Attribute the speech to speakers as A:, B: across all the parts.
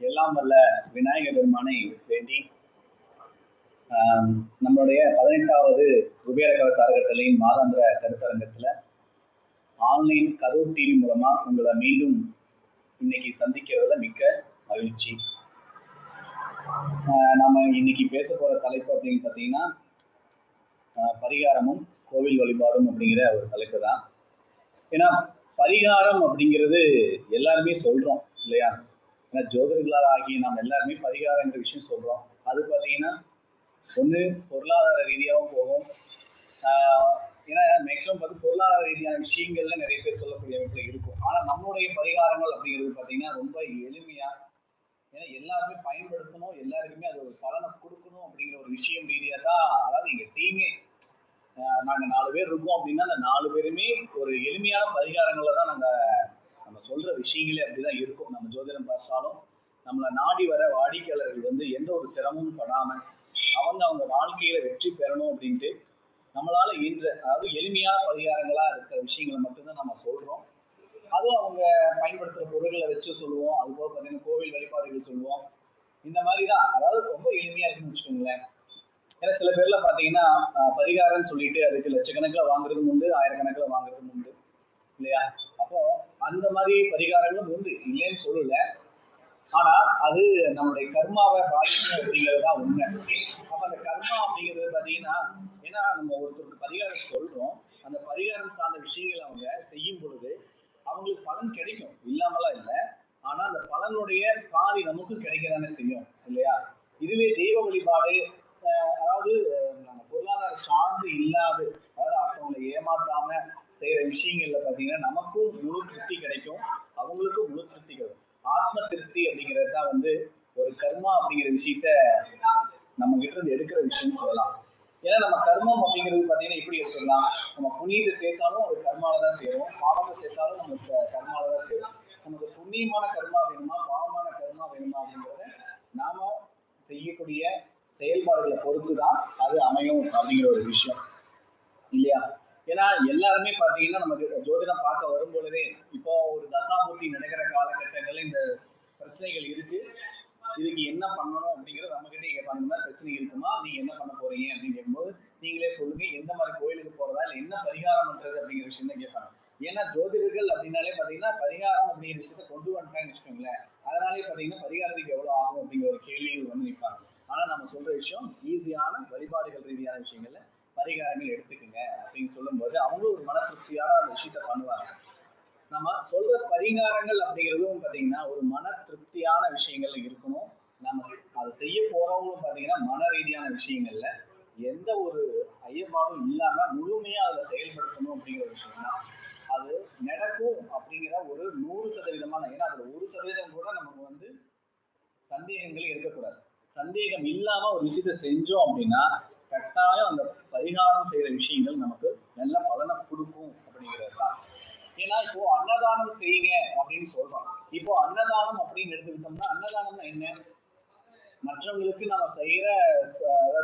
A: எல்லாம் வல்ல விநாயகர் பெருமானை வேண்டி நம்மளுடைய பதினெட்டாவது குபேர கவச அறக்கட்டளையின் மாதாந்திர கருத்தரங்கத்தில் ஆன்லைன் கரூர் டிவி மூலமாக உங்களை மீண்டும் இன்னைக்கு சந்திக்கிறதுல மிக்க மகிழ்ச்சி. ஆஹ் நாம இன்னைக்கு பேச போகிற தலைப்பு அப்படின்னு பார்த்தீங்கன்னா பரிகாரமும் கோவில் வழிபாடும் அப்படிங்கிற ஒரு தலைப்பு தான். ஏன்னா பரிகாரம் அப்படிங்கிறது எல்லாருமே சொல்கிறோம் இல்லையா? ஏன்னா ஜோதிடர்களால் ஆகிய நாம் எல்லாருமே பரிகாரங்கிற விஷயம் சொல்றோம். அது பார்த்தீங்கன்னா ஒன்று பொருளாதார ரீதியாகவும் போகும். ஏன்னா மேக்ஸிமம் பார்த்து பொருளாதார ரீதியான விஷயங்கள்ல நிறைய பேர் சொல்லக்கூடிய இருக்கும். ஆனால் நம்மளுடைய பரிகாரங்கள் அப்படிங்கிறது பார்த்தீங்கன்னா ரொம்ப எளிமையா ஏன்னா எல்லாருமே பயன்படுத்தணும் எல்லாருக்குமே அது ஒரு பலனை கொடுக்கணும் அப்படிங்கிற ஒரு விஷயம் ரீதியாக தான் அதாவது எங்கள் டீமே நாங்கள் நாலு பேர் இருக்கோம் அப்படின்னா அந்த நாலு பேருமே ஒரு எளிமையான பரிகாரங்களை தான் நாங்கள் சொல்ற சொல்கிற விஷயங்களே அப்படிதான் இருக்கும். நம்ம ஜோதிடம் பார்த்தாலும் நம்மளை நாடி வர வாடிக்கையாளர்கள் வந்து எந்த ஒரு சிரமமும் படாமல் அவங்க அவங்க வாழ்க்கையில வெற்றி பெறணும் அப்படின்ட்டு நம்மளால இன்ற அதாவது எளிமையான பரிகாரங்களா இருக்கிற விஷயங்களை மட்டும்தான் நம்ம சொல்றோம். அதுவும் அவங்க பயன்படுத்துற பொருள்களை வச்சு சொல்லுவோம். அது போக பார்த்தீங்கன்னா கோவில் வழிபாடுகள் சொல்லுவோம். இந்த மாதிரி தான் அதாவது ரொம்ப எளிமையா இருக்குன்னு வச்சுக்கோங்களேன். ஏன்னா சில பேர்ல பாத்தீங்கன்னா பரிகாரம்னு சொல்லிட்டு அதுக்கு லட்சக்கணக்கில் வாங்குறதும் உண்டு ஆயிரக்கணக்கில் வாங்குறதும் உண்டு. இல்லையா? அப்போ அந்த மாதிரி பரிகாரங்களும் உண்டு. இல்லைன்னு சொல்லல. ஆனா அது நம்மளுடைய கர்மாவை பாதிக்கும் அப்படிங்கிறது தான் உண்மை. அப்ப அந்த கர்மா அப்படிங்கிறது பாத்தீங்கன்னா ஏன்னா நம்ம ஒருத்தருக்கு பரிகாரம் சொல்றோம். அந்த பரிகாரம் சார்ந்த விஷயங்களை அவங்க செய்யும் பொழுது அவங்களுக்கு பலன் கிடைக்கும். இல்லாமலாம் இல்லை. ஆனா அந்த பலனுடைய பாதி நமக்கும் கிடைக்கதானே செய்யும். இல்லையா? இதுவே தெய்வ வழிபாடு அதாவது நம்ம பொருளாதார சார்ந்து இல்லாது அதாவது அடுத்தவங்களை ஏமாத்தாம செய்கிற விஷயங்கள்ல பார்த்தீங்கன்னா நமக்கும் முழு திருப்தி கிடைக்கும். அவங்களுக்கும் முழு திருப்தி கிடைக்கும். ஆத்ம திருப்தி அப்படிங்கிறது தான் வந்து ஒரு கர்மா அப்படிங்கிற விஷயத்த நம்ம கிட்ட இருந்து எடுக்கிற விஷயம்னு சொல்லலாம். ஏன்னா நம்ம கர்மம் அப்படிங்கிறது பார்த்தீங்கன்னா எப்படி எடுத்துக்கலாம்? நம்ம புண்ணியத்தை சேர்த்தாலும் அது கர்மால தான் செய்யறோம் பாவத்தை சேர்த்தாலும் நமக்கு கர்மால தான் செய்யறோம் நமக்கு புண்ணியமான கர்மா வேணுமா? பாவமான கர்மா வேணுமா அப்படிங்கிறத நாம செய்யக்கூடிய செயல்பாடுகளை பொறுத்து தான் அது அமையும் அப்படிங்கிற ஒரு விஷயம். இல்லையா? ஏன்னா எல்லாருமே பார்த்தீங்கன்னா நமக்கு ஜோதிடம் பார்க்க வரும் பொழுதே இப்போ ஒரு தசாபூர்த்தி நடக்கிற காலகட்டங்கள்ல இந்த பிரச்சனைகள் இருக்கு. இதுக்கு என்ன பண்ணணும் அப்படிங்கிறது நம்ம கிட்ட கேட்பாங்க மாதிரி பிரச்சனை இருக்குமா? நீங்க என்ன பண்ண போறீங்க? அப்படின்னு கேட்கும்போது நீங்களே சொல்லுங்க எந்த மாதிரி கோயிலுக்கு போறதா இல்லை என்ன பரிகாரம் பண்றது அப்படிங்கிற விஷயம் தான் கேட்பாங்க ஏன்னா ஜோதிடர்கள் அப்படின்னாலே பார்த்தீங்கன்னா பரிகாரம் அப்படிங்கிற விஷயத்த கொண்டு வந்துட்டாங்கன்னு வச்சுக்கோங்களேன். அதனாலே பார்த்தீங்கன்னா பரிகாரத்துக்கு எவ்வளவு ஆகும் அப்படிங்கிற ஒரு கேள்விகள் வந்து நிற்பாங்க ஆனா நம்ம சொல்ற விஷயம் ஈஸியான வழிபாடுகள் ரீதியான விஷயங்கள்ல பரிகாரங்கள் எடுத்துக்கங்க அப்படின்னு சொல்லும்போது அவங்களும் ஒரு மன திருப்தியான அந்த விஷயத்த பண்ணுவாங்க. நம்ம சொல்ற பரிகாரங்கள் அப்படிங்கிறதும் பார்த்தீங்கன்னா ஒரு மன திருப்தியான விஷயங்கள் இருக்கணும். நம்ம அதை செய்ய போறவங்களும் பார்த்தீங்கன்னா மன ரீதியான விஷயங்கள்ல எந்த ஒரு ஐயப்பாடும் இல்லாம முழுமையா அதை செயல்படுத்தணும் அப்படிங்கிற ஒரு விஷயம் தான். அது நடக்கும் அப்படிங்கிற ஒரு நூறு சதவீதமான ஏன்னா அதுல ஒரு சதவீதம் கூட நமக்கு வந்து சந்தேகங்கள் இருக்கக்கூடாது. சந்தேகம் இல்லாம ஒரு விஷயத்த செஞ்சோம் அப்படின்னா கட்டாயம் அந்த பரிகாரம் செய்யற விஷயங்கள் நமக்கு நல்ல பலனை கொடுக்கும் அப்படிங்கிறது தான். ஏன்னா இப்போ அன்னதானம் செய்யுங்க அப்படின்னு சொல்றோம். இப்போ அன்னதானம் அப்படின்னு எடுத்துக்கிட்டோம்னா அன்னதானம்னா என்ன? மற்றவங்களுக்கு நம்ம செய்யற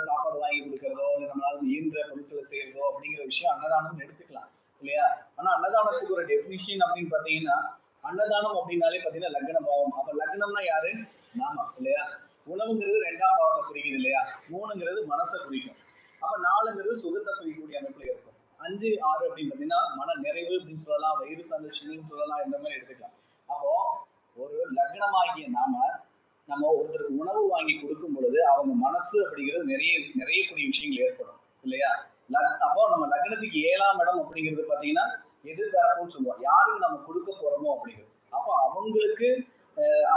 A: சாப்பாடு வாங்கி கொடுக்கறதோ இல்லை நம்மளால இயன்ற பொருட்களை செய்யறதோ அப்படிங்கிற விஷயம் அன்னதானம்னு எடுத்துக்கலாம் இல்லையா? ஆனா அன்னதானத்துக்கு ஒரு டெபினிஷன் அப்படின்னு பாத்தீங்கன்னா அன்னதானம் அப்படின்னாலே பாத்தீங்கன்னா லக்ன பாவம். அப்ப லக்னம்னா யாரு? நாம இல்லையா? உணவுங்கிறது ரெண்டாம் பாவத்தை குறிக்குது இல்லையா? மூணுங்கிறது மனசை குறிக்கும். அப்ப நாலுங்கிறது சுகத்தை குறிக்கக்கூடிய அமைப்புல இருக்கும். அஞ்சு ஆறு அப்படின்னு பாத்தீங்கன்னா மன நிறைவு அப்படின்னு சொல்லலாம் வயிறு சந்தோஷம்னு சொல்லலாம் இந்த மாதிரி எடுத்துக்கலாம். அப்போ ஒரு லக்னமாகிய நாம நம்ம ஒருத்தருக்கு உணவு வாங்கி கொடுக்கும் பொழுது அவங்க மனசு அப்படிங்கிறது நிறைய நிறையக்கூடிய விஷயங்கள் ஏற்படும். இல்லையா? அப்போ நம்ம லக்னத்துக்கு ஏழாம் இடம் அப்படிங்கிறது பாத்தீங்கன்னா எதிர்பார்ப்புன்னு சொல்லுவோம். யாருக்கு நம்ம கொடுக்க போறோமோ அப்படிங்கிறது. அப்போ அவங்களுக்கு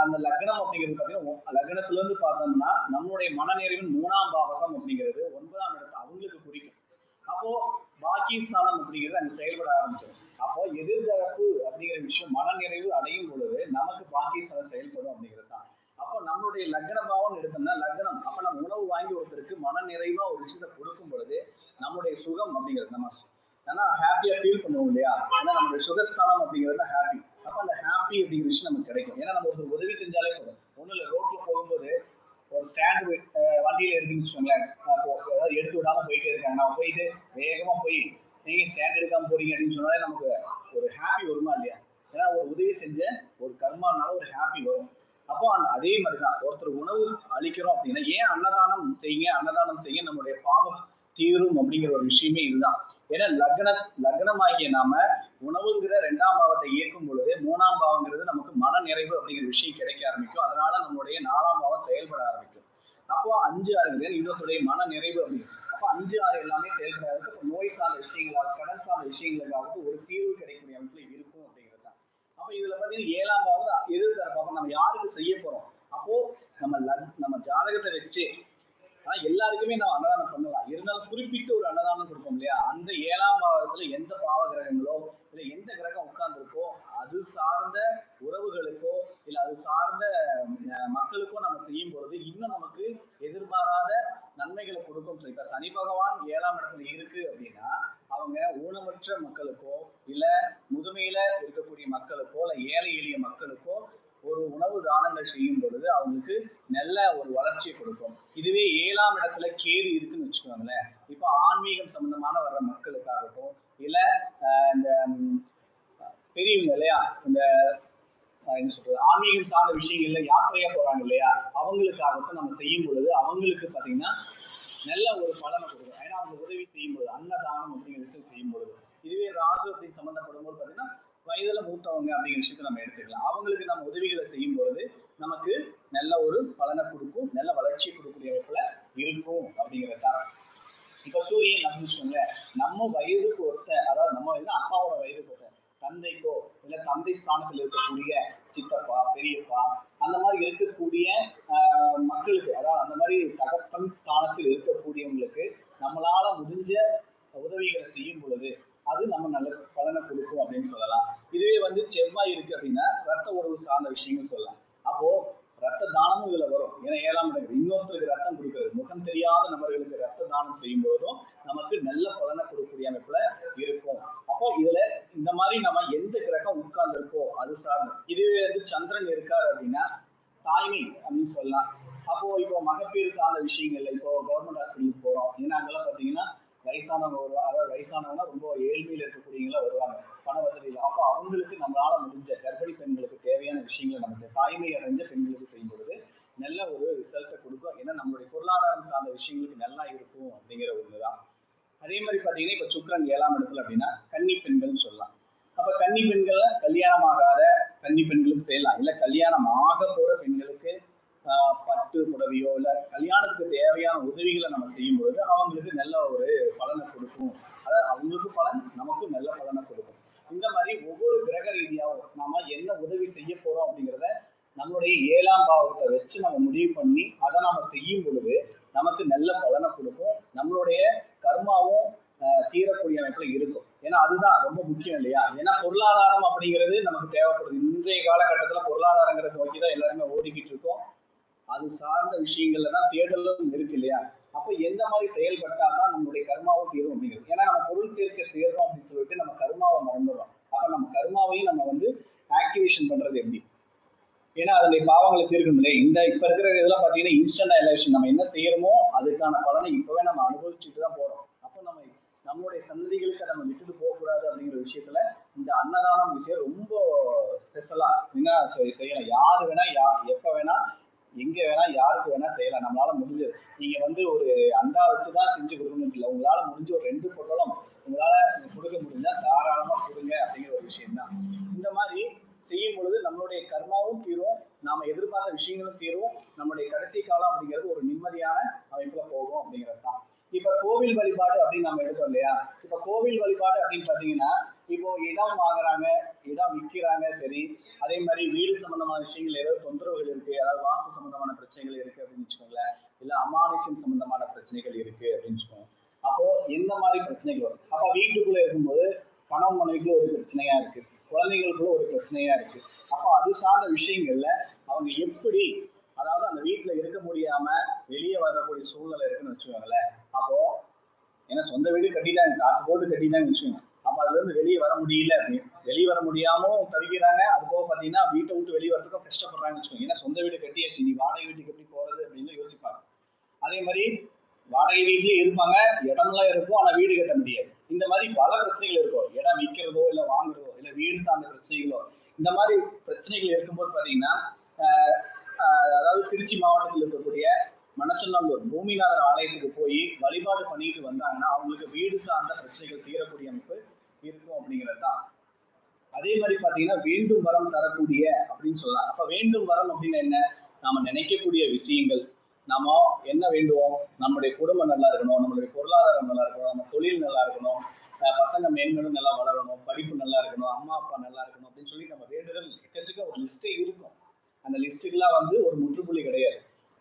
A: அந்த லக்னம் அப்படிங்கிறது பார்த்தீங்கன்னா லக்னத்துல இருந்து பார்த்தோம்னா நம்மளுடைய மனநிறைவின் மூணாம் பாவகம் அப்படிங்கிறது ஒன்பதாம் இடத்து அவங்களுக்கு குறிக்கும். அப்போ பாக்கி ஸ்தானம் அப்படிங்கிறது அங்கே செயல்பட ஆரம்பிச்சிடும். அப்போ எதிர்தரப்பு அப்படிங்கிற விஷயம் மனநிறைவு அடையும் பொழுது நமக்கு பாக்கி ஸ்தானம் செயல்படும் அப்படிங்கிறது தான். அப்போ நம்மளுடைய லக்ன பாவம் எடுத்தோம்னா லக்னம் அப்ப நம்ம உணவு வாங்கி ஒருத்தருக்கு மனநிறைவா ஒரு விஷயத்தை கொடுக்கும் பொழுது நம்மளுடைய சுகம் அப்படிங்கிறது நம்ம ஏன்னா ஹாப்பியா ஃபீல் பண்ணுவோம் இல்லையா? ஏன்னா நம்மளுடைய சுகஸ்தானம் அப்படிங்கிறது தான் ஹாப்பி அப்போ அந்த ஹாப்பி அப்படிங்கிற விஷயம் நம்ம கிடைக்கும் ஏன்னா நம்ம ஒரு உதவி செஞ்சாலே போதும் ஒண்ணும் இல்லை ரோட்ல போகும்போது ஒரு ஸ்டாண்டு வண்டியில இருக்குன்னு வச்சுக்கோங்களேன் அப்போ ஏதாவது எடுத்து விடாம போயிட்டே இருக்காங்க நம்ம போயிட்டு வேகமா போய் நீங்க ஸ்டாண்ட் எடுக்காம போறீங்க அப்படின்னு சொன்னாலே நமக்கு ஒரு ஹாப்பி வருமா இல்லையா ஏன்னா ஒரு உதவி செஞ்ச ஒரு கர்மானால ஒரு ஹாப்பி வரும் அப்ப அப்போ அந்த அதே மாதிரி தான் ஒருத்தர் உணவு அளிக்கிறோம் அப்படின்னா ஏன் அன்னதானம் செய்யுங்க அன்னதானம் செய்ய நம்மளுடைய பாவம் தீரும் அப்படிங்கிற ஒரு விஷயமே இதுதான் ஏன்னா லக்ன லக்னமாகிய நாம உணவுங்கிற ரெண்டாம் பாவத்தை இயக்கும் பொழுது மூணாம் பாவங்கிறது நமக்கு மன நிறைவு அப்படிங்கிற விஷயம் கிடைக்க ஆரம்பிக்கும் அதனால நம்மளுடைய நாலாம் பாவம் செயல்பட ஆரம்பிக்கும் அப்போ அஞ்சு ஆறு இதனுடைய மன நிறைவு அப்படின்னு அப்போ அஞ்சு ஆறு எல்லாமே செயல்பட ஆரம்பிக்கும் நோய் சார்ந்த விஷயங்களாக கடன் சார்ந்த விஷயங்களுக்காவது ஒரு தீர்வு கிடைக்கக்கூடிய அமைப்புல இருக்கும் அப்படிங்கிறது தான். அப்போ இதுல பார்த்தீங்கன்னா ஏழாம் பாவம் எதிர்த்தர பாவம் நம்ம யாருக்கு செய்ய போறோம்? அப்போ நம்ம நம்ம ஜாதகத்தை வச்சு ஆனால் எல்லாருக்குமே நம்ம அன்னதானம் பண்ணலாம். இருந்தாலும் குறிப்பிட்டு ஒரு அன்னதானம் கொடுப்போம் இல்லையா? அந்த ஏழாம் பாவத்துல எந்த பாவ கிரகங்களோ இல்ல எந்த கிரகம் உட்கார்ந்துருக்கோ அது சார்ந்த உறவுகளுக்கோ இல்ல அது சார்ந்த மக்களுக்கோ நம்ம செய்யும் பொழுது இன்னும் நமக்கு எதிர்பாராத நன்மைகளை கொடுக்கும். இப்ப சனி பகவான் ஏழாம் இடத்துல இருக்கு அப்படின்னா அவங்க ஊனமற்ற மக்களுக்கோ இல்ல முதுமையில இருக்கக்கூடிய மக்களுக்கோ இல்ல ஏழை எளிய மக்களுக்கோ ஒரு உணவு தானங்கள் செய்யும் பொழுது அவங்களுக்கு நல்ல ஒரு வளர்ச்சியை கொடுக்கும். இதுவே ஏழாம் இடத்துல கேது இருக்குன்னு வச்சுக்கோங்களேன். இப்போ ஆன்மீகம் சம்பந்தமான வர்ற மக்களுக்காகட்டும் இல்ல இந்த பெரியவங்க இல்லையா? இந்த என்ன சொல்றது? ஆன்மீகம் சார்ந்த விஷயங்கள்ல யாத்திரையா நம்ம செய்யும் பொழுது அவங்களுக்கு பாத்தீங்கன்னா நல்ல ஒரு பலனை கொடுக்கும் ஏன்னா அவங்க உதவி செய்யும் பொழுது அன்னதானம் அப்படிங்கிற விஷயம் செய்யும் பொழுது இதுவே ராகு அப்படின்னு சம்மந்தப்படும் போது பாத்தீங்கன்னா வயதுல மூத்தவங்க அப்படிங்கிற விஷயத்தை நம்ம எடுத்துக்கலாம் அவங்களுக்கு நம்ம உதவிகளை செய்யும் பொழுது நமக்கு நல்ல ஒரு பலனை கொடுக்கும் நல்ல வளர்ச்சி கொடுக்கக்கூடிய அமைப்புல இருக்கும் அப்படிங்கிறது தான் இப்ப சூரியன் அப்படின்னு வச்சுக்கோங்களேன் நம்ம வயதுக்கு ஒத்த அதாவது நம்ம வந்து அப்பாவோட வயதுக்கு ஒத்த தந்தைக்கோ இல்ல தந்தை ஸ்தானத்தில் இருக்கக்கூடிய சித்தப்பா பெரியப்பா அந்த மாதிரி இருக்கக்கூடிய ஆஹ், மக்களுக்கு அதாவது அந்த மாதிரி தகப்பன் ஸ்தானத்தில் இருக்கக்கூடியவங்களுக்கு நம்மளால முடிஞ்ச உதவிகளை செய்யும் பொழுது அது நம்ம நல்ல பலனை கொடுக்கும் அப்படின்னு சொல்லலாம் இதுவே வந்து செவ்வாய் இருக்கு அப்படின்னா ரத்த உறவு சார்ந்த விஷயங்கள் சொல்லலாம் அப்போ ரத்த தானமும் இதுல வரும் ஏன்னா ஏழாம் இடம் இன்னொருத்தருக்கு ரத்தம் கொடுக்கிறது முகம் தெரியாத நபர்களுக்கு ரத்த தானம் செய்யும் போதும் நமக்கு நல்ல பலனை கொடுக்கக்கூடிய அமைப்புல இருக்கும் அப்போ இதுல இந்த மாதிரி நம்ம எந்த கிரகம் உட்கார்ந்து இருக்கோ அது சார்ந்து இதுவே வந்து சந்திரன் இருக்காரு அப்படின்னா தாய்மை அப்படின்னு சொல்லலாம் அப்போ இப்போ மகப்பேறு சார்ந்த விஷயங்கள்ல இப்போ கவர்மெண்ட் ஹாஸ்பிட்டலுக்கு போறோம் ஏன்னா அங்கெல்லாம் பாத்தீங்கன்னா வயசானவங்க வருவாங்க அதாவது வயசானவங்க ரொம்ப ஏழ்மையில் இருக்கக்கூடியவங்களா வருவாங்க. பண வசதி அப்போ அவங்களுக்கு நம்மளால முடிஞ்ச கர்ப்பிணி பெண்களுக்கு தேவையான விஷயங்களை நமக்கு தாய்மை அடைஞ்ச பெண்களுக்கு செய்யும் பொழுது நல்ல ஒரு ரிசல்ட்டை கொடுக்கும். ஏன்னா நம்மளுடைய பொருளாதாரம் சார்ந்த விஷயங்களுக்கு நல்லா இருக்கும் அப்படிங்கிற ஒண்ணுதான். அதே மாதிரி பாத்தீங்கன்னா இப்ப சுக்கிரன் ஏழாம் இடத்துல அப்படின்னா கன்னி பெண்கள்னு சொல்லலாம் அப்ப கன்னி பெண்கள்ல கல்யாணம் ஆகாத கன்னி பெண்களுக்கு செய்யலாம் இல்ல கல்யாணம் ஆக போற பெண்களுக்கு ஆஹ், பட்டு புடவையோ இல்ல கல்யாணத்துக்கு தேவையான உதவிகளை நம்ம செய்யும் பொழுது அவங்களுக்கு நல்ல ஒரு பலனை கொடுக்கும் அதாவது அவங்களுக்கு பலன் நமக்கும் நல்ல பலனை கொடுக்கும் இந்த மாதிரி ஒவ்வொரு கிரக ரீதியாகவும் நாம என்ன உதவி செய்ய போறோம் அப்படிங்கிறத நம்மளுடைய ஏழாம் பாவத்தை வச்சு நம்ம முடிவு பண்ணி அதை நாம செய்யும் பொழுது நமக்கு நல்ல பலனை கொடுக்கும் நம்மளுடைய கர்மாவும் ஆஹ், தீரக்கூடிய அமைப்புல இருக்கும் ஏன்னா அதுதான் ரொம்ப முக்கியம் இல்லையா ஏன்னா பொருளாதாரம் அப்படிங்கிறது நமக்கு தேவைப்படுது இன்றைய காலகட்டத்துல பொருளாதாரங்கிறத நோக்கி தான் எல்லாருமே ஓடிக்கிட்டு இருக்கோம் அது சார்ந்த விஷயங்கள்ல தான் தேடலும் இருக்கு இல்லையா அப்ப எந்த மாதிரி செயல்பட்டா தான் நம்மளுடைய கர்மாவும் தீரும் அப்படிங்கிறது ஏன்னா நம்ம பொருள் சேர்க்க சேர்றோம் அப்படின்னு சொல்லிட்டு நம்ம கர்மாவை மறந்துடுறோம் அப்ப நம்ம கர்மாவையும் நம்ம வந்து ஆக்டிவேஷன் பண்றது எப்படி? ஏன்னா அதனுடைய பாவங்களை தீர்க்கணும் இல்லையா இந்த இப்ப இருக்கிற இதெல்லாம் பாத்தீங்கன்னா இன்ஸ்டன்ட் எலெக்ஷன் நம்ம என்ன செய்யறோமோ அதுக்கான பலனை இப்பவே நம்ம அனுபவிச்சுட்டு தான் போறோம். அப்போ நம்ம நம்மளுடைய சந்ததிகளுக்கு நம்ம விட்டுட்டு போகக்கூடாது அப்படிங்கிற விஷயத்துல இந்த அன்னதானம் விஷயம் ரொம்ப ஸ்பெஷலா என்ன செய்யலாம். யாரு வேணா யா எப்ப வேணா எங்க வேணா யாருக்கு வேணா செய்யலாம். நம்மளால முடிஞ்சது. நீங்க வந்து ஒரு அண்டா வச்சுதான் செஞ்சு கொடுக்கணும் இல்லை. உங்களால முடிஞ்ச ஒரு ரெண்டு பொருளும் உங்களால கொடுக்க முடிஞ்சா தாராளமா கொடுங்க அப்படிங்கிற ஒரு விஷயம் தான் செய்யும் பொழுது நம்மளுடைய கர்மாவும் தீரும் நாம எதிர்பார்த்த விஷயங்களும் தீரும். நம்மளுடைய கடைசி காலம் அப்படிங்கிறது ஒரு நிம்மதியான அமைப்புல போகும் அப்படிங்கிறது தான். இப்ப கோவில் வழிபாடு அப்படின்னு நம்ம எடுத்தோம் இல்லையா? இப்ப கோவில் வழிபாடு அப்படின்னு பாத்தீங்கன்னா இப்போ இடம் வாங்குறாங்க இடம் விற்கிறாங்க சரி. அதே மாதிரி வீடு சம்பந்தமான விஷயங்கள் ஏதாவது தொந்தரவுகள் இருக்கு அதாவது வாஸ்து சம்பந்தமான பிரச்சனைகள் இருக்கு அப்படின்னு வச்சுக்கோங்களேன். இல்ல அமானுஷம் சம்பந்தமான பிரச்சனைகள் இருக்கு அப்படின்னு வச்சுக்கோங்க. அப்போ எந்த மாதிரி பிரச்சனைகள் வரும்? அப்ப வீட்டுக்குள்ள இருக்கும்போது கணவன் மனைவிக்குள்ள ஒரு பிரச்சனையா இருக்கு. குழந்தைகளுக்குள்ள ஒரு பிரச்சனையா இருக்கு. அப்போ அது சார்ந்த விஷயங்கள்ல அவங்க எப்படி அதாவது அந்த வீட்டில் இருக்க முடியாம வெளியே வரக்கூடிய சூழ்நிலை இருக்குன்னு வச்சுக்கோங்களேன். அப்போ ஏன்னா சொந்த வீடு கட்டிட்டாங்க காசு போட்டு கட்டிட்டாங்கன்னு வச்சுக்கோங்க. அப்போ அதுல இருந்து வெளியே வர முடியல அப்படின்னு வெளியே வர முடியாமல் தவிக்கிறாங்க. அது போக பார்த்தீங்கன்னா வீட்டை விட்டு வெளியே வரதுக்கும் கஷ்டப்படுறாங்கன்னு வச்சுக்கோங்க. ஏன்னா சொந்த வீடு கட்டியாச்சு நீ வாடகை வீட்டுக்கு எப்படி போறது அப்படின்னு யோசிப்பாங்க. அதே மாதிரி வாடகை வீட்லேயே இருப்பாங்க இடம்லாம் இருக்கும் ஆனால் வீடு கட்ட முடியாது. இந்த மாதிரி பல பிரச்சனைகள் இருக்கும். இடம் விற்கிறதோ இல்லை வாங்குறதோ இல்லை வீடு சார்ந்த பிரச்சனைகளோ இந்த மாதிரி பிரச்சனைகள் இருக்கும்போது பார்த்தீங்கன்னா அதாவது திருச்சி மாவட்டத்தில் இருக்கக்கூடிய மணச்சநல்லூர் பூமிநாதர் ஆலயத்துக்கு போய் வழிபாடு பண்ணிட்டு வந்தாங்கன்னா அவங்களுக்கு வீடு சார்ந்த பிரச்சனைகள் தீரக்கூடிய அமைப்பு இருக்கும் அப்படிங்கிறது தான் அதே மாதிரி பார்த்தீங்கன்னா வேண்டும் வரம் தரக்கூடிய அப்படின்னு சொல்லலாம். அப்போ வேண்டும் வரம் அப்படின்னா என்ன? நாம நினைக்கக்கூடிய விஷயங்கள் நாம என்ன வேண்டுவோம்? நம்முடைய குடும்பம் நல்லா இருக்கணும் நம்மளுடைய பொருளாதாரம் நல்லா இருக்கணும் நம்ம தொழில் நல்லா இருக்கணும் பசங்க மேன்மேலும் நல்லா வளரணும் படிப்பு நல்லா இருக்கணும் அம்மா அப்பா நல்லா இருக்கணும் அப்படின்னு சொல்லி நம்ம வேண்டுதல் எக்கச்சக்க ஒரு லிஸ்டே இருக்கும். அந்த லிஸ்ட்டுக்கெல்லாம் வந்து ஒரு முற்றுப்புள்ளி கிடையாது.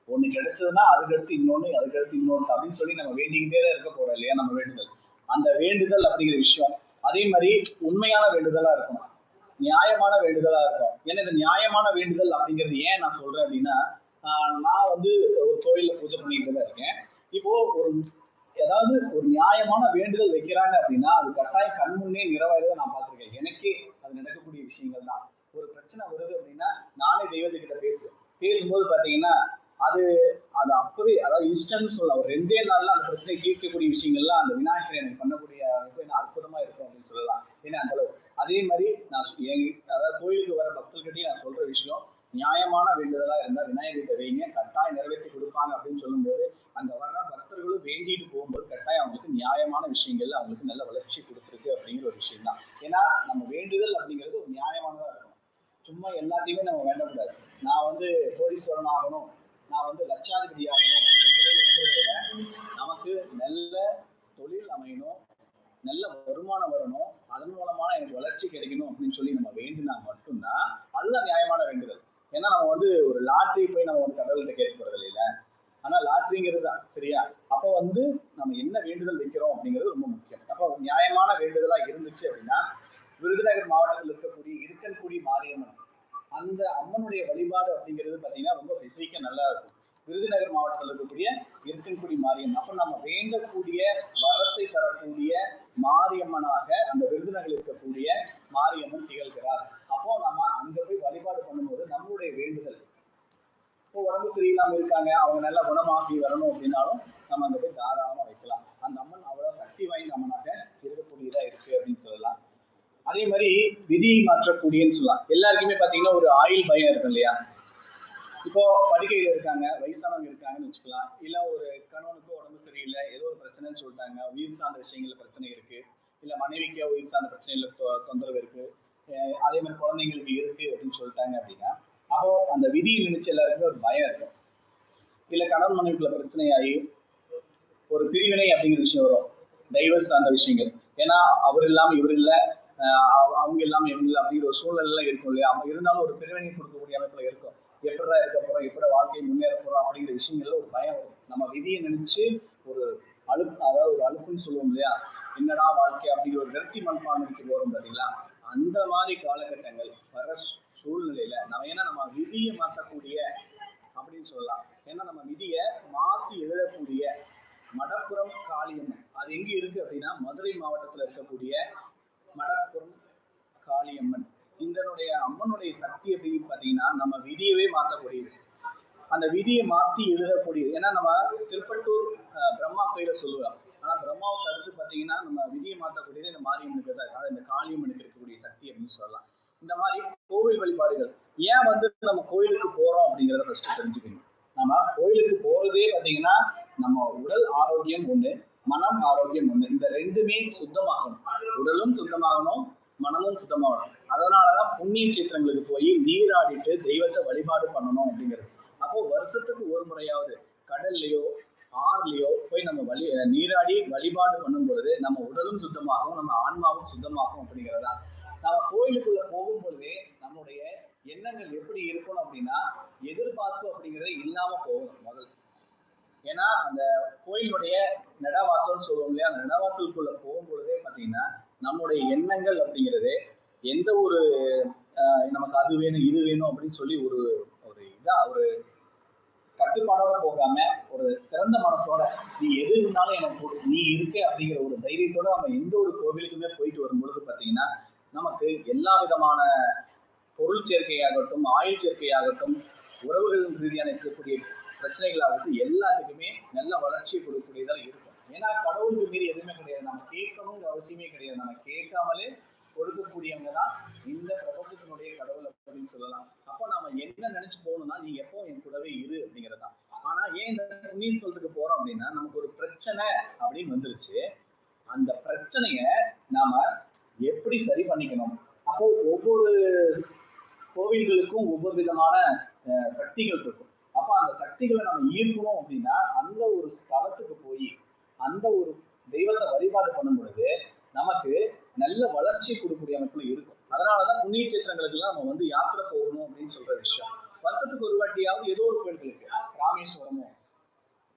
A: ஒன்று கிடைச்சதுன்னா அதுக்கடுத்து இன்னொன்று அதுக்கடுத்து இன்னொன்று அப்படின்னு சொல்லி நம்ம வேண்டிக்கிட்டே தான் இருக்க போறோம் இல்லையா நம்ம வேண்டுதல். அந்த வேண்டுதல் அப்படிங்கிற விஷயம். அதே மாதிரி உண்மையான வேண்டுதலா இருக்கணும். நியாயமான வேண்டுதலா இருக்கும் ஏன்னா இந்த நியாயமான வேண்டுதல் அப்படிங்கிறது ஏன் நான் சொல்றேன் அப்படின்னா நான் வந்து ஒரு கோயிலில் பூஜை பண்ணிட்டு தான் இருக்கேன். இப்போ ஒரு ஏதாவது ஒரு நியாயமான வேண்டுதல் வைக்கிறாங்க அப்படின்னா அது கட்டாயம் கண் முன்னே நிறைவேறதை நான் பார்த்திருக்கேன். எனக்கே அது நடக்கக்கூடிய விஷயங்கள் தான். ஒரு பிரச்சனை வருது அப்படின்னா நானே தெய்வத்துக்கிட்ட பேசுவேன். பேசும்போது பாத்தீங்கன்னா அது அது அப்பவே அதாவது இன்ஸ்டன்ட் சொல்லலாம். ஒரு ரெண்டே நாள்ல அந்த பிரச்சனை தீர்க்கக்கூடிய விஷயங்கள்லாம் அந்த விநாயகர் எனக்கு பண்ணக்கூடிய அளவுக்கு என்ன அற்புதமா இருக்கும் அப்படின்னு சொல்லலாம். ஏன்னா அந்த அளவு. அதே மாதிரி நான் சொ- என் அதாவது கோயிலுக்கு வர பக்தர்கிட்டயும் நான் சொல்ற விஷயம் நியாயமான வேண்டுதலா இருந்தா விநாயகர்கிட்ட வைங்க கட்டாயம் நிறைவேற்றி கொடுப்பாங்க அப்படின்னு சொல்லும்போது அங்க வர்ற பக்தர்களும் வேண்டிட்டு போகும்போது கட்டாயம் அவங்களுக்கு நியாயமான விஷயங்கள்ல அவங்களுக்கு நல்ல வளர்ச்சி கொடுத்துருக்கு அப்படிங்கிற ஒரு விஷயம் தான் ஏன்னா நம்ம வேண்டுதல் அப்படிங்கிறது ஒரு நியாயமானதா இருக்கணும் சும்மா எல்லாத்தையுமே நம்ம வேண்டக்கூடாது நான் வந்து கோடீஸ்வரன் ஆகணும் நான் வந்து லட்சாதிபதி ஆகணும் அப்படின்னு சொல்லி வேண்டுறதை விட நமக்கு நல்ல தொழில் அமையணும் நல்ல வருமானம் வரணும். அதன் மூலமான எனக்கு வளர்ச்சி கிடைக்கணும் அப்படின்னு சொல்லி நம்ம வேண்டினா மட்டும்தான் அதுதான் நியாயமான வேண்டுதல். ஏன்னா நம்ம வந்து ஒரு லாட்ரி போய் நம்ம வந்து கடவுள்கிட்ட கேட்க போறது இல்லை ஆனா லாட்ரிங்கிறது தான். சரியா? அப்போ வந்து நம்ம என்ன வேண்டுதல் வைக்கிறோம் அப்படிங்கிறது ரொம்ப முக்கியம். அப்போ நியாயமான வேண்டுதலா இருந்துச்சு அப்படின்னா விருதுநகர் மாவட்டத்தில் இருக்கக்கூடிய இருக்கன்குடி மாரியம்மன். அந்த அம்மனுடைய வழிபாடு அப்படிங்கிறது பார்த்தீங்கன்னா ரொம்ப ஸ்பெசிஃபிக்காக நல்லா இருக்கும். விருதுநகர் மாவட்டத்தில் இருக்கக்கூடிய இருக்கன்குடி மாரியம்மன். அப்போ நம்ம வேண்டக்கூடிய வரத்தை தரக்கூடிய மாரியம்மனாக அந்த விருதுநகர் இருக்கக்கூடிய மாரியம்மன் திகழ்கிறார். அப்போ நம்ம அங்க போய் வழிபாடு பண்ணும்போது நம்மளுடைய வேண்டுதல். இப்போ உடம்பு சரியில்லாம இருக்காங்க அவங்க நல்லா குணமாக்கி வரணும் அப்படின்னாலும் நம்ம அந்த போய் தாராளமா வைக்கலாம். அந்த அம்மன் அவ்வளவு சக்தி வாய்ந்த அம்மனாக இருக்கக்கூடியதா இருக்கு அப்படின்னு சொல்லலாம். அதே மாதிரி விதி மாற்றக்கூடியன்னு சொல்லலாம். எல்லாருக்குமே பாத்தீங்கன்னா ஒரு ஆயில் பயம் இருக்கும் இல்லையா? இப்போ படுக்கையில் இருக்காங்க வயசானவங்க இருக்காங்கன்னு வச்சுக்கலாம். இல்ல ஒரு கணவனுக்கு உடம்பு சரியில்லை ஏதோ ஒரு பிரச்சனைன்னு சொல்லிட்டாங்க உயிர் சார்ந்த விஷயங்கள்ல பிரச்சனை இருக்கு இல்ல மனைவிக்கோ உயிர் சார்ந்த பிரச்சனையில தொ- தொந்தரவு இருக்கு அதே மாதிரி குழந்தைங்களுக்கு இருக்கு அப்படின்னு சொல்லிட்டாங்க அப்படின்னா அப்போ அந்த விதியை நினைச்சு எல்லாருக்குமே ஒரு பயம் இருக்கும். இல்ல கணவன் மனைவிக்குள்ள பிரச்சனையாகி ஒரு பிரிவினை அப்படிங்கிற விஷயம் வரும். டைவர்ஸ் சார்ந்த விஷயங்கள். ஏன்னா அவர் இல்லாமல் இவர் இல்லை அவ- அவங்க இல்லாமல் இவங்க இல்லை அப்படிங்கிற ஒரு சூழ்நிலை இருக்கும் இல்லையா? அவங்க இருந்தாலும் ஒரு பிரிவினை கொடுக்கக்கூடிய அமைப்புல இருக்கும். எப்படா இருக்க போறோம் எப்படி வாழ்க்கை முன்னேற போறோம் அப்படிங்கிற விஷயங்கள்ல ஒரு பயம் வரும். நம்ம விதியை நினைச்சு ஒரு அழுப்பு அதாவது ஒரு அழுப்புன்னு சொல்லுவோம் இல்லையா? என்னடா வாழ்க்கை அப்படிங்கிற ஒரு விரட்டி மண்பான்மைக்கு போறோம் பார்த்தீங்களா அந்த மாதிரி காலகட்டங்கள் வர சூழ்நிலையில நம்ம ஏன்னா நம்ம விதியை மாற்றக்கூடிய அப்படின்னு சொல்லலாம். ஏன்னா நம்ம விதியை மாற்றி எழுதக்கூடிய மடப்புறம் காளியம்மன். அது எங்க இருக்கு அப்படின்னா மதுரை மாவட்டத்தில் இருக்கக்கூடிய மடப்புறம் காளியம்மன் இதனுடைய சக்தி அப்படின்னு பாத்தீங்கன்னா நம்ம விதியவே மாற்றக்கூடியது அந்த விதியை மாத்தி எழுதக்கூடியது. ஏன்னா நம்ம திருப்பட்டூர் பிரம்மா கோயில சொல்லுவோம். ஆனா பிரம்மாவுக்கு அடுத்து பாத்தீங்கன்னா நம்ம விதியை மாற்றக்கூடியது இந்த மாரியம்மனுக்கு தான். அதாவது இந்த காளியம்மனுக்கு இருக்கக்கூடிய சக்தி அப்படின்னு சொல்லலாம். இந்த மாதிரி கோவில் வழிபாடுகள். ஏன் வந்து நம்ம கோயிலுக்கு போறோம் அப்படிங்கிறத ஃபஸ்ட்டு தெரிஞ்சுக்கணும். நம்ம கோயிலுக்கு போறதே பாத்தீங்கன்னா நம்ம உடல் ஆரோக்கியம் ஒண்ணு மனம் ஆரோக்கியம் ஒண்ணு. இந்த ரெண்டுமே சுத்தமாகணும். உடலும் சுத்தமாகணும் மனமும் சுத்தமாகணும் அதனாலதான் புண்ணிய கஷேத்திரங்களுக்கு போய் நீராடிட்டு தெய்வத்தை வழிபாடு பண்ணணும் அப்படிங்கிறது. அப்போ வருஷத்துக்கு ஒரு முறையாவது கடல்லையோ ஆறுலையோ போய் நம்ம வழி நீராடி வழிபாடு பண்ணும் பொழுது நம்ம உடலும் சுத்தமாகும் நம்ம ஆன்மாவும் சுத்தமாகும் அப்படிங்கிறதா. நம்ம கோயிலுக்குள்ள போகும் பொழுதே நம்முடைய எண்ணங்கள் எப்படி இருக்கணும் அப்படின்னா எதிர்பார்ப்பு அப்படிங்கிறதே இல்லாம போகணும் முதல். ஏன்னா அந்த கோயிலுடைய நடவாசல்னு சொல்லுவோம் இல்லையா? அந்த நடவாசலுக்குள்ள போகும் பொழுதே பார்த்தீங்கன்னா நம்முடைய எண்ணங்கள் அப்படிங்கிறது எந்த ஒரு நமக்கு அது வேணும் இது வேணும் அப்படின்னு சொல்லி ஒரு ஒரு இதாக ஒரு கட்டுப்பாடோட போகாம ஒரு திறந்த மனசோட நீ எது இருந்தாலும் எனக்கு கொடு, நீ இருக்க அப்படிங்கிற ஒரு தைரியத்தோட நம்ம எந்த ஒரு கோவிலுக்குமே போயிட்டு வரும்பொழுது பார்த்தீங்கன்னா நமக்கு எல்லா விதமான பொருள் சேர்க்கையாகட்டும் ஆயுள் சேர்க்கையாகட்டும் உறவுகள் ரீதியான செய்யக்கூடிய பிரச்சனைகளாகட்டும் எல்லாத்துக்குமே நல்ல வளர்ச்சியை கொடுக்கக்கூடியதாக இருக்கும். ஏன்னா கடவுளுக்கு மீறி எதுவுமே கிடையாது. நம்ம கேட்கணுங்கிற அவசியமே கிடையாது. நம்ம கேட்காமலே கொடுக்கக்கூடியவங்க தான் இந்த பிரபஞ்சத்தினுடைய கடவுள் அப்படின்னு சொல்லலாம். அப்போ நம்ம என்ன நினைச்சு போகணும்னா நீ எப்போ என் கூடவே அப்படிங்கிறது தான். ஆனா ஏன் இந்த புண்ணிய சொல்றதுக்கு போறோம் அப்படின்னா நமக்கு ஒரு பிரச்சனை அப்படின்னு வந்துருச்சு. அந்த பிரச்சனைய நாம எப்படி சரி பண்ணிக்கணும்? அப்போ ஒவ்வொரு கோவில்களுக்கும் ஒவ்வொரு விதமான சக்திகள் இருக்கும். அப்போ அந்த சக்திகளை நம்ம ஈர்க்கணும் அப்படின்னா அந்த ஒரு ஸ்தலத்துக்கு போய் அந்த ஒரு தெய்வத்தை வழிபாடு பண்ணும் பொழுது நமக்கு நல்ல வளர்ச்சி கொடுக்கக்கூடிய அமைப்புல இருக்கும். அதனாலதான் புண்ணிய சேத்திரங்களுக்கெல்லாம் நம்ம வந்து யாத்திரை போகணும் அப்படின்னு சொல்ற விஷயம். வருஷத்துக்கு ஒரு வாட்டியாவது ஏதோ ஒரு கோயில்களுக்கு ராமேஸ்வரமோ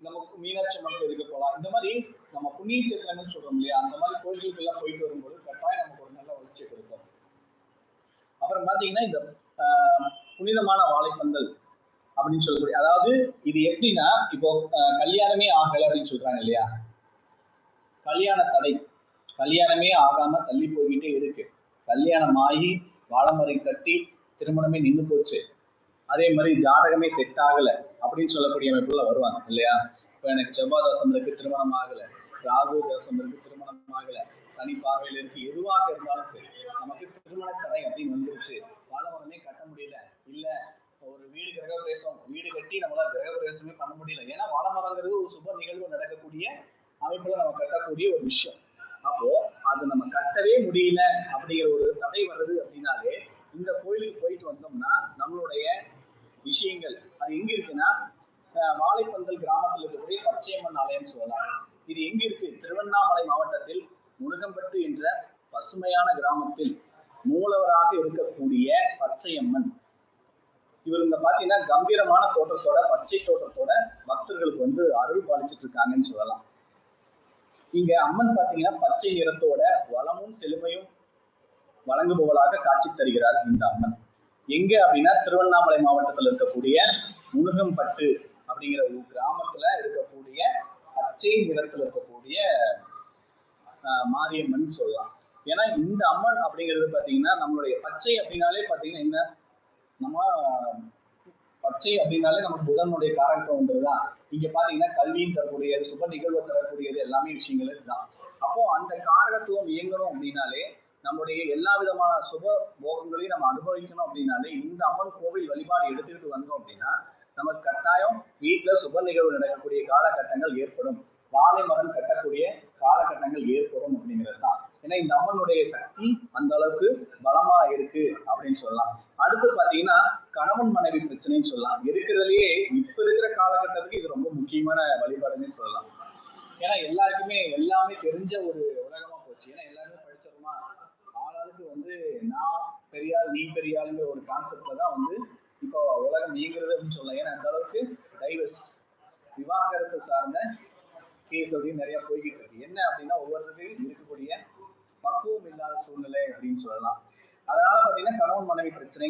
A: நம்ம மீனாட்சி அம்மன் கோயிலுக்கு போகலாம். இந்த மாதிரி நம்ம புண்ணிய சேத்திரங்கள்னு சொல்றோம் இல்லையா? அந்த மாதிரி கோயில்களுக்கு எல்லாம் போயிட்டு வரும்போது கட்டாயம் நமக்கு ஒரு நல்ல வளர்ச்சியை கொடுக்கும். அப்புறம் பாத்தீங்கன்னா இந்த புனிதமான வாழைப்பந்தல் அப்படின்னு சொல்லக்கூடிய அதாவது இது எப்படின்னா இப்போ கல்யாணமே ஆகலை அப்படின்னு சொல்றாங்க இல்லையா? கல்யாண தடை கல்யாணமே ஆகாம தள்ளி போய்கிட்டே இருக்கு. கல்யாணம் ஆகி வாழைமரை கட்டி திருமணமே நின்று போச்சு. அதே மாதிரி ஜாதகமே செட் ஆகல அப்படின்னு சொல்லக்கூடிய அமைப்புல வருவாங்க இல்லையா? இப்போ எனக்கு செவ்வாய் தோசம் இருக்கு திருமணம் ஆகல. ராகு தோசம் இருக்கு திருமணம் ஆகல. சனி பார்வையில் இருக்கு எதுவாக இருந்தாலும் சரி நமக்கு திருமண தடை அப்படின்னு வந்துருச்சு. வாழமரமே கட்ட முடியல. இல்ல ஒரு வீடு கிரகப்பிரவேசம் வீடு கட்டி நம்மளால கிரகப்பிரவேசமே பண்ண முடியல. ஏன்னா வாழமரங்கிறது ஒரு சுப நிகழ்வு நடக்கக்கூடிய அமைப்புல நம்ம கட்டக்கூடிய ஒரு விஷயம். அப்போ அது நம்ம கட்டவே முடியல அப்படிங்கிற ஒரு தடை வருது அப்படின்னாலே இந்த கோயிலுக்கு போயிட்டு வந்தோம்னா நம்மளுடைய விஷயங்கள் அது எங்க இருக்குன்னா வாழைப்பந்தல் கிராமத்தில் இருக்கக்கூடிய பச்சையம்மன் ஆலயம் சொல்லலாம். இது எங்க இருக்கு? திருவண்ணாமலை மாவட்டத்தில் முருகம்பட்டு என்ற பசுமையான கிராமத்தில் மூலவராக இருக்கக்கூடிய பச்சையம்மன். இவர் இந்த பாத்தீங்கன்னா கம்பீரமான தோட்டத்தோட பச்சை தோட்டத்தோட பக்தர்களுக்கு வந்து அருள் பாலிச்சிட்டு இருக்காங்கன்னு சொல்லலாம். இங்க அம்மன் பாத்தீங்கன்னா பச்சை நிறத்தோட வளமும் செழுமையும் வழங்குபவளாக காட்சி தருகிறார் இந்த அம்மன். எங்க அப்படின்னா திருவண்ணாமலை மாவட்டத்தில் இருக்கக்கூடிய முருகம்பட்டு அப்படிங்கிற ஒரு கிராமத்துல இருக்கக்கூடிய பச்சை நிறத்துல இருக்கக்கூடிய மாரியம்மன் சொல்லலாம். ஏன்னா இந்த அம்மன் அப்படிங்கிறது பாத்தீங்கன்னா நம்மளுடைய பச்சை அப்படின்னாலே பாத்தீங்கன்னா என்ன? நம்ம பச்சை அப்படின்னாலே நமக்கு புதனுடைய காரகத்துவம் வந்துருதான் இங்க பாத்தீங்கன்னா கல்வியும் தரக்கூடியது சுப நிகழ்வு தரக்கூடியது எல்லாமே விஷயங்கள் இதுதான். அப்போ அந்த காரகத்துவம் இயங்கணும் அப்படின்னாலே நம்முடைய எல்லா விதமான சுப போகங்களையும் நம்ம அனுபவிக்கணும் அப்படின்னாலே இந்த அம்மன் கோவில் வழிபாடு எடுத்துக்கிட்டு வந்தோம் அப்படின்னா நமக்கு கட்டாயம் வீட்டுல சுப நிகழ்வு நடக்கக்கூடிய காலகட்டங்கள் ஏற்படும். வாழை மரம் கட்டக்கூடிய காலகட்டங்கள் ஏற்படும் அப்படிங்கிறது தான் ஏன்னா இந்த அம்மனுடைய சக்தி அந்த அளவுக்கு பலமா இருக்கு அப்படின்னு சொல்லலாம். அடுத்து பாத்தீங்கன்னா கணவன் மனைவி பிரச்சனைன்னு சொல்லலாம். இருக்கிறதுலயே இப்ப இருக்கிற காலகட்டத்துக்கு இது ரொம்ப முக்கியமான வழிபாடுன்னு சொல்லலாம். ஏன்னா எல்லாருக்குமே எல்லாமே தெரிஞ்ச ஒரு உலகமா போச்சு. ஏன்னா எல்லாருமே படிச்சிருமா ஆளாளுக்கு வந்து நான் பெரியாள் நீ பெரியாளுங்கிற ஒரு கான்செப்ட்ல தான் வந்து இப்போ உலகம் இயங்குறது அப்படின்னு சொல்லலாம். ஏன்னா அந்த அளவுக்கு டைவர்ஸ் விவாகரத்து சார்ந்த கேஸ் அப்படின்னு நிறைய போய் இருக்கு என்ன அப்படின்னா ஒவ்வொருத்தருக்கும் இருக்கக்கூடிய பக்குவம் இல்லாத சூழ்நிலை அப்படின்னு சொல்லலாம் அதனால பாத்தீங்கன்னா கணவன்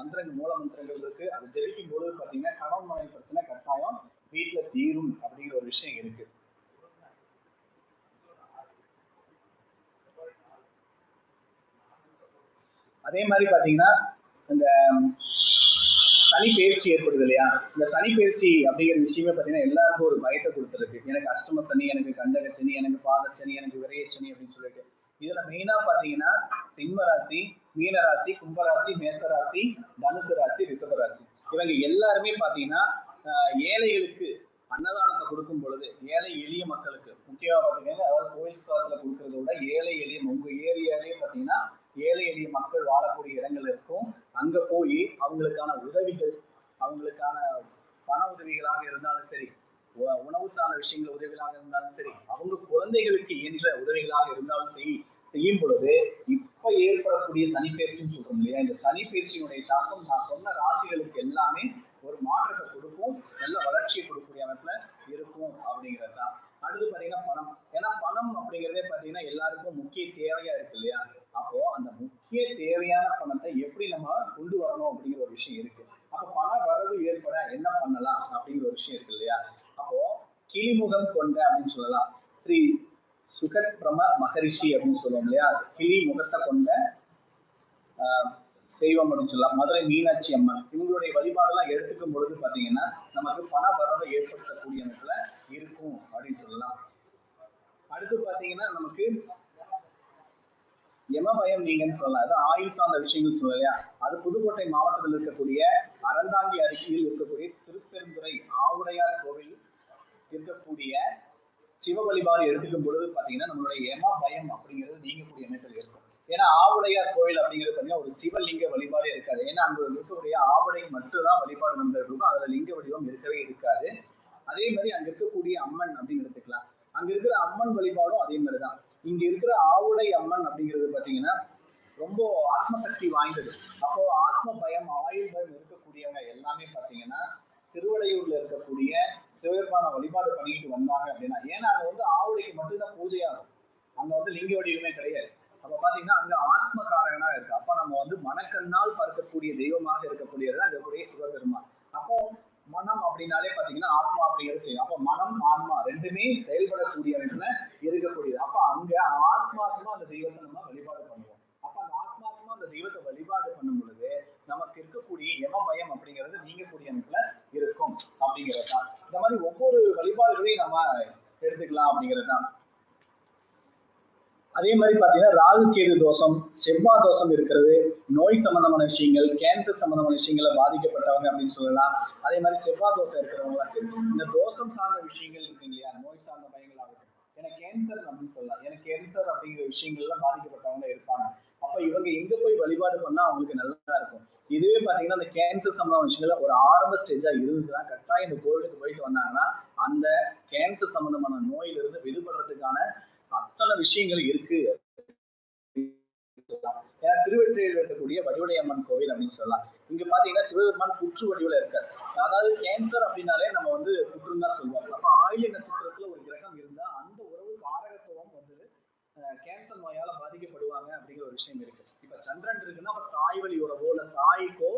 A: மந்திரங்கள் மூல மந்திரங்கள் இருக்கு. அது ஜெயிக்கும் போது பாத்தீங்கன்னா கணவன் மனைவி பிரச்சனை கட்டாயம் வீட்டுல தீரும் அப்படிங்கிற ஒரு விஷயம் இருக்கு. அதே மாதிரி பாத்தீங்கன்னா இந்த சனி பயிற்சி ஏற்படுது இல்லையா? இந்த சனி பயிற்சி அப்படிங்கிற விஷயமே பார்த்தீங்கன்னா எல்லாருக்கும் ஒரு பயத்தை கொடுத்துருக்கு. எனக்கு அஷ்டம சனி எனக்கு கண்டக சனி எனக்கு பாத சனி எனக்கு விரைய சனி அப்படின்னு சொல்லிட்டு. இதுல மெயினா பாத்தீங்கன்னா சிம்ம ராசி மீன ராசி கும்பராசி மேசராசி தனுசு ராசி ரிஷப ராசி. இவங்க எல்லாருமே பாத்தீங்கன்னா ஏழைகளுக்கு அன்னதானத்தை கொடுக்கும் பொழுது ஏழை எளிய மக்களுக்கு முக்கியமாக பார்த்தீங்கன்னா அதாவது கோயில் ஸ்தலத்துல கொடுக்கறத விட ஏழை எளிய உங்க ஏரியாலேயே பார்த்தீங்கன்னா ஏழை எளிய மக்கள் வாழக்கூடிய இடங்கள் இருக்கும். அங்க போய் அவங்களுக்கான உதவிகள் அவங்களுக்கான பண உதவிகளாக இருந்தாலும் சரி உ- உணவு சார்ந்த விஷயங்கள் உதவிகளாக இருந்தாலும் சரி அவங்க குழந்தைகளுக்கு இயன்ற உதவிகளாக இருந்தாலும் சரி செய்யும் பொழுது இப்ப ஏற்படக்கூடிய சனிப்பெயர்ச்சின்னு சொல்றோம் இல்லையா? இந்த சனிப்பெயர்ச்சியினுடைய தாக்கம் நான் சொன்ன ராசிகளுக்கு எல்லாமே ஒரு மாற்றத்தை கொடுக்கும் நல்ல வளர்ச்சியை கொடுக்கக்கூடிய அமைப்புல இருக்கும் அப்படிங்கிறது தான். அடுத்து பாத்தீங்கன்னா பணம். ஏன்னா பணம் அப்படிங்கிறதே பாத்தீங்கன்னா எல்லாருக்கும் முக்கிய தேவையா இருக்கு இல்லையா? அப்போ அந்த முக்கிய தேவையான பணத்தை எப்படி நம்ம கொண்டு வரணும் அப்படிங்கிற ஒரு விஷயம் இருக்கு. அப்ப பண வரவு ஏற்பட என்ன பண்ணலாம் அப்படிங்கிற ஒரு விஷயம் இருக்கு இல்லையா? அப்போது கிளிமுகம் கொண்ட அப்படின்னு சொல்லலாம். ஸ்ரீ சுகத் பிரம மகரிஷி அப்படின்னு சொல்லுவோம் இல்லையா? கிளி முகத்தை கொண்ட ஆஹ், தெய்வம் அப்படின்னு சொல்லலாம். மதுரை மீனாட்சி அம்மன். இவங்களுடைய வழிபாடெல்லாம் எடுத்துக்கும் பொழுது பார்த்தீங்கன்னா நமக்கு பண வரவை ஏற்படுத்தக்கூடிய அமைப்புல இருக்கும் அப்படின்னு சொல்லலாம். அடுத்து பார்த்தீங்கன்னா நமக்கு யம பயம் நீங்கன்னு சொல்லலாம். அது ஆயுள் சார்ந்த விஷயங்கள் சொல்லலையா இல்லையா? அது புதுக்கோட்டை மாவட்டத்தில் இருக்கக்கூடிய அறந்தாங்கி அருகில் இருக்கக்கூடிய திருப்பெருந்துறை ஆவுடையார் கோவில் இருக்கக்கூடிய சிவ வழிபாடு எடுத்துக்கும் பொழுது பார்த்தீங்கன்னா நம்மளுடைய யம பயம் அப்படிங்கிறது நீங்கக்கூடிய அமைப்பில் இருக்கும் ஏன்னா ஆவுடையார் கோயில் அப்படிங்கிறது பார்த்தீங்கன்னா ஒரு சிவலிங்க வழிபாடே இருக்காது. ஏன்னா அங்கே இருக்கக்கூடிய ஆவுடை மட்டும்தான் வழிபாடு நடந்துட்டு இருக்கும் லிங்க வடிவம் இருக்கவே இருக்காது. அதே மாதிரி அங்கே இருக்கக்கூடிய அம்மன் அப்படின்னு எடுத்துக்கலாம். அங்கே இருக்கிற அம்மன் வழிபாடும் அதே மாதிரி தான் இங்கே இருக்கிற ஆவுடை அம்மன் அப்படிங்கிறது பார்த்தீங்கன்னா ரொம்ப ஆத்மசக்தி வாய்ந்தது. அப்போ ஆத்ம பயம் ஆயுள் பயம் இருக்கக்கூடியவங்க எல்லாமே பார்த்தீங்கன்னா திருவளையூர்ல இருக்கக்கூடிய சிவபெருமான வழிபாடு பண்ணிட்டு வந்தாங்க அப்படின்னா ஏன்னா அங்க வந்து ஆவுடைக்கு மட்டும்தான் பூஜையாகும் ஆகும். அங்க வந்து லிங்க வடிவமே கிடையாது அப்ப பாத்தீங்கன்னா அங்க ஆத்ம காரகனா இருக்கு அப்ப நம்ம வந்து மனக்கண்ணால் பார்க்கக்கூடிய தெய்வமாக இருக்கக்கூடியது அங்க இருக்கக்கூடிய சிவபெருமான் அப்போ மனம் அப்படின்னாலே பாத்தீங்கன்னா ஆத்மா அப்படிங்கிறது செய்யும் அப்ப மனம் ஆத்மா ரெண்டுமே செயல்படக்கூடிய இடத்துல இருக்கக்கூடியது அப்ப அங்க ஆத்மாத்மா அந்த தெய்வத்தை நம்ம வழிபாடு பண்ணுவோம் அப்ப அந்த ஆத்மாத்மா அந்த தெய்வத்தை வழிபாடு பண்ணும் பொழுது நமக்கு இருக்கக்கூடிய யம பயம் அப்படிங்கிறது நீங்கக்கூடிய அமைப்புல இருக்கும் அப்படிங்கிறது தான் இந்த மாதிரி ஒவ்வொரு வழிபாடுகளையும் நம்ம எடுத்துக்கலாம் அப்படிங்கிறது தான் அதே மாதிரி பார்த்தீங்கன்னா ராகு கேது தோஷம் செவ்வாய் தோஷம் இருக்கிறது நோய் சம்பந்தமான விஷயங்கள் கேன்சர் சம்பந்தமான விஷயங்களை பாதிக்கப்பட்டவங்க அப்படின்னு சொல்லலாம். அதே மாதிரி செவ்வாய் தோஷம் இருக்கிறவங்களாம் சரி. இந்த தோஷம் சார்ந்த விஷயங்கள் இருக்கு இல்லையா? நோய் சார்ந்த பயங்கள் ஆகட்டும் எனக்கு கேன்சர் அப்படின்னு சொல்லலாம். எனக்கு கேன்சர் அப்படிங்கிற விஷயங்கள்லாம் பாதிக்கப்பட்டவங்க இருப்பாங்க. அப்ப இவங்க எங்க போய் வழிபாடு பண்ணா அவங்களுக்கு நல்லா இருக்கும். இதுவே பாத்தீங்கன்னா அந்த கேன்சர் சம்பந்தமான விஷயங்கள ஒரு ஆரம்ப ஸ்டேஜா இருந்துச்சுன்னா கட்டாயம் இந்த கோவிலுக்கு போயிட்டு வந்தாங்கன்னா அந்த கேன்சர் சம்பந்தமான நோயிலிருந்து விடுபடுறதுக்கான அத்தனை விஷயங்கள் இருக்கு ஏன்னா திருவெற்றியில் இருக்கக்கூடிய வடிவடையம்மன் கோவில் அப்படின்னு சொல்லலாம். இங்க பாத்தீங்கன்னா சிவபெருமான் புற்று வடிவில் இருக்காரு. அதாவது கேன்சர் அப்படின்னாலே நம்ம வந்து புற்றுன்னு தான் சொல்லுவாங்க அப்ப ஆயில நட்சத்திரத்துல ஒரு கிரகம் இருந்தா அந்த உறவு காரகத்துவம் வந்து கேன்சர் நோயால பாதிக்கப்படுவாங்க அப்படிங்கிற ஒரு விஷயம் இருக்கு. இப்ப சந்திரன் இருக்குன்னா அப்ப தாய் வழி உறவோ இல்ல தாய்க்கோ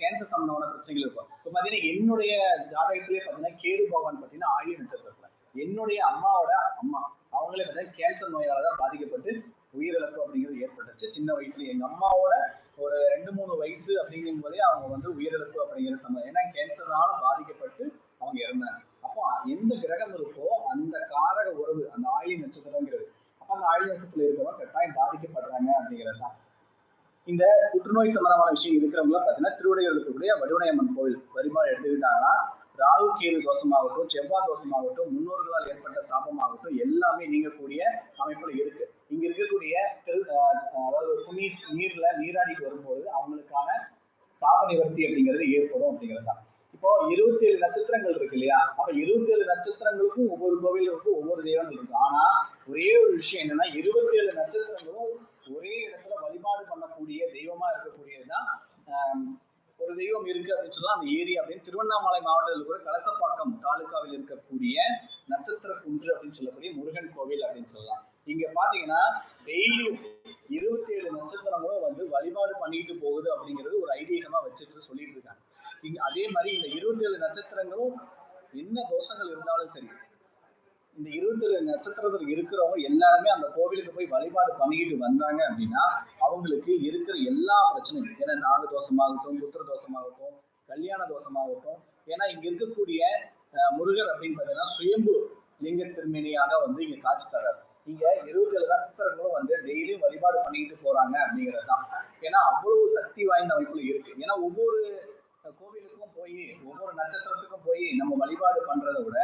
A: கேன்சர் சம்பந்தமான பிரச்சனைகள் இருக்கும். இப்போ பார்த்தீங்கன்னா என்னுடைய ஜாதகத்திலே பார்த்தீங்கன்னா கேது பகவான் பார்த்தீங்கன்னா ஆயுள் நட்சத்திரத்துல. என்னுடைய அம்மாவோட அம்மா. அவங்களே பார்த்தீங்கன்னா கேன்சர் நோயால தான் பாதிக்கப்பட்டு உயிரிழப்பு அப்படிங்கிறது ஏற்பட்டுச்சு. சின்ன வயசுல எங்க அம்மாவோட ஒரு ரெண்டு மூணு வயசு அப்படிங்கும் போதே அவங்க வந்து உயிரிழப்பு அப்படிங்கிற சம்பவம் ஏன்னா கேன்சர்னால பாதிக்கப்பட்டு அவங்க இறந்தாங்க. அப்போ எந்த கிரகம் இருக்கோ அந்த காரக உறவு அந்த ஆயுள் நட்சத்திரங்கிறது அப்போ அந்த ஆயுள் நட்சத்திரத்தில் இருக்கிறவங்க கட்டாயம் பாதிக்கப்படுறாங்க அப்படிங்கிறது தான். இந்த புற்றுநோய் சம்பந்தமான விஷயம் இருக்கிறவங்களாம் பார்த்தீங்கன்னா திருவிடையூர் இருக்கக்கூடிய வடிவடையம்மன் கோவில் வரிபாடு எடுத்துக்கிட்டாங்கன்னா ராகு கேது தோஷமாகட்டும் செவ்வாய் தோஷமாகட்டும் முன்னோர்களால் ஏற்பட்ட சாபமாகட்டும் எல்லாமே நீங்கக்கூடிய அமைப்புல இருக்கு. இங்க இருக்கக்கூடிய அதாவது புனி நீர்ல நீராடிக்கு வரும்போது அவங்களுக்கான சாப நிவர்த்தி அப்படிங்கிறது ஏற்படும் அப்படிங்கிறது தான். இப்போ இருபத்தி ஏழு நட்சத்திரங்கள் இருக்கு இல்லையா? அப்ப இருபத்தி ஏழு நட்சத்திரங்களுக்கும் ஒவ்வொரு கோவிலுக்கும் ஒவ்வொரு தெய்வங்கள் இருக்கு. ஆனா ஒரே ஒரு விஷயம் என்னன்னா இருபத்தி ஏழு நட்சத்திரங்களும் ஒரே இடத்துல வழிபாடு பண்ணக்கூடிய தெய்வமா இருக்கக்கூடியதுதான் தெய்வம் இருக்கு அப்படின்னு சொல்லலாம் அந்த ஏரி அப்படின்னு திருவண்ணாமலை மாவட்டத்தில் கூட கலசப்பாக்கம் தாலுக்காவில் இருக்கக்கூடிய நட்சத்திர குன்று அப்படின்னு சொல்லக்கூடிய முருகன் கோவில் அப்படின்னு சொல்லலாம். இங்க பாத்தீங்கன்னா டெய்லியும் இருபத்தி ஏழு நட்சத்திரங்களும் வந்து வழிபாடு பண்ணிட்டு போகுது அப்படிங்கிறது ஒரு ஐதீகமா வச்சுட்டு சொல்லிட்டு இருக்காங்க. இங்க அதே மாதிரி இந்த இருபத்தி ஏழு நட்சத்திரங்களும் என்ன தோஷங்கள் இருந்தாலும் சரி இந்த இருபத்தேழு நட்சத்திரத்தில் இருக்கிறவங்க எல்லாருமே அந்த கோவிலுக்கு போய் வழிபாடு பண்ணிக்கிட்டு வந்தாங்க அப்படின்னா அவங்களுக்கு இருக்கிற எல்லா பிரச்சனையும் ஏன்னா நாலு தோஷமாகட்டும் புத்திர தோஷமாகட்டும் கல்யாண தோஷமாகட்டும் ஏன்னா இங்க இருக்கக்கூடிய முருகர் அப்படின்னு பார்த்தீங்கன்னா சுயம்பு லிங்க திருமணியாக வந்து இங்க காட்சி தர்றாரு இங்க இருபத்தேழு நட்சத்திரங்களும் வந்து டெய்லியும் வழிபாடு பண்ணிக்கிட்டு போறாங்க அப்படிங்கிறது தான். ஏன்னா அவ்வளவு சக்தி வாய்ந்த அமைப்புல இருக்கு. ஏன்னா ஒவ்வொரு கோவிலுக்கும் போய் ஒவ்வொரு நட்சத்திரத்துக்கும் போய் நம்ம வழிபாடு பண்றதை விட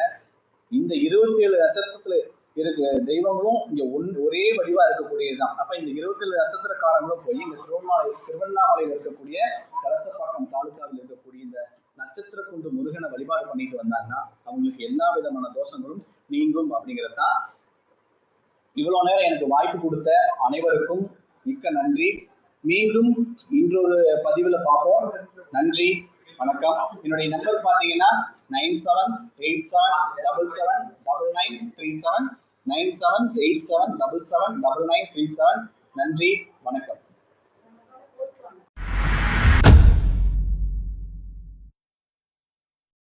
A: இந்த இருபத்தி ஏழு நட்சத்திரத்துல இருக்க தெய்வங்களும் இங்க ஒன் ஒரே வடிவா இருக்கக்கூடியதுதான். அப்ப இந்த இருபத்தி ஏழு நட்சத்திரக்காரங்களும் போய் இந்த திருவண்ணாமலை திருவண்ணாமலையில் இருக்கக்கூடிய கலசப்பாக்கம் தாலுகாவில் இருக்கக்கூடிய இந்த நட்சத்திர குண்டு முருகனை வழிபாடு பண்ணிட்டு வந்தாங்கன்னா அவங்களுக்கு எல்லா விதமான தோஷங்களும் நீங்கும் அப்படிங்கிறது தான் இவ்வளவு நேரம் எனக்கு வாய்ப்பு கொடுத்த அனைவருக்கும் மிக்க நன்றி. மீண்டும் இன்றொரு பதிவில் பார்ப்போம். நன்றி வணக்கம். என்னுடைய நம்பர் பார்த்தீங்கன்னா nine seven eight seven double seven double nine three seven nine seven eight seven double seven double nine three seven நன்றி வணக்கம்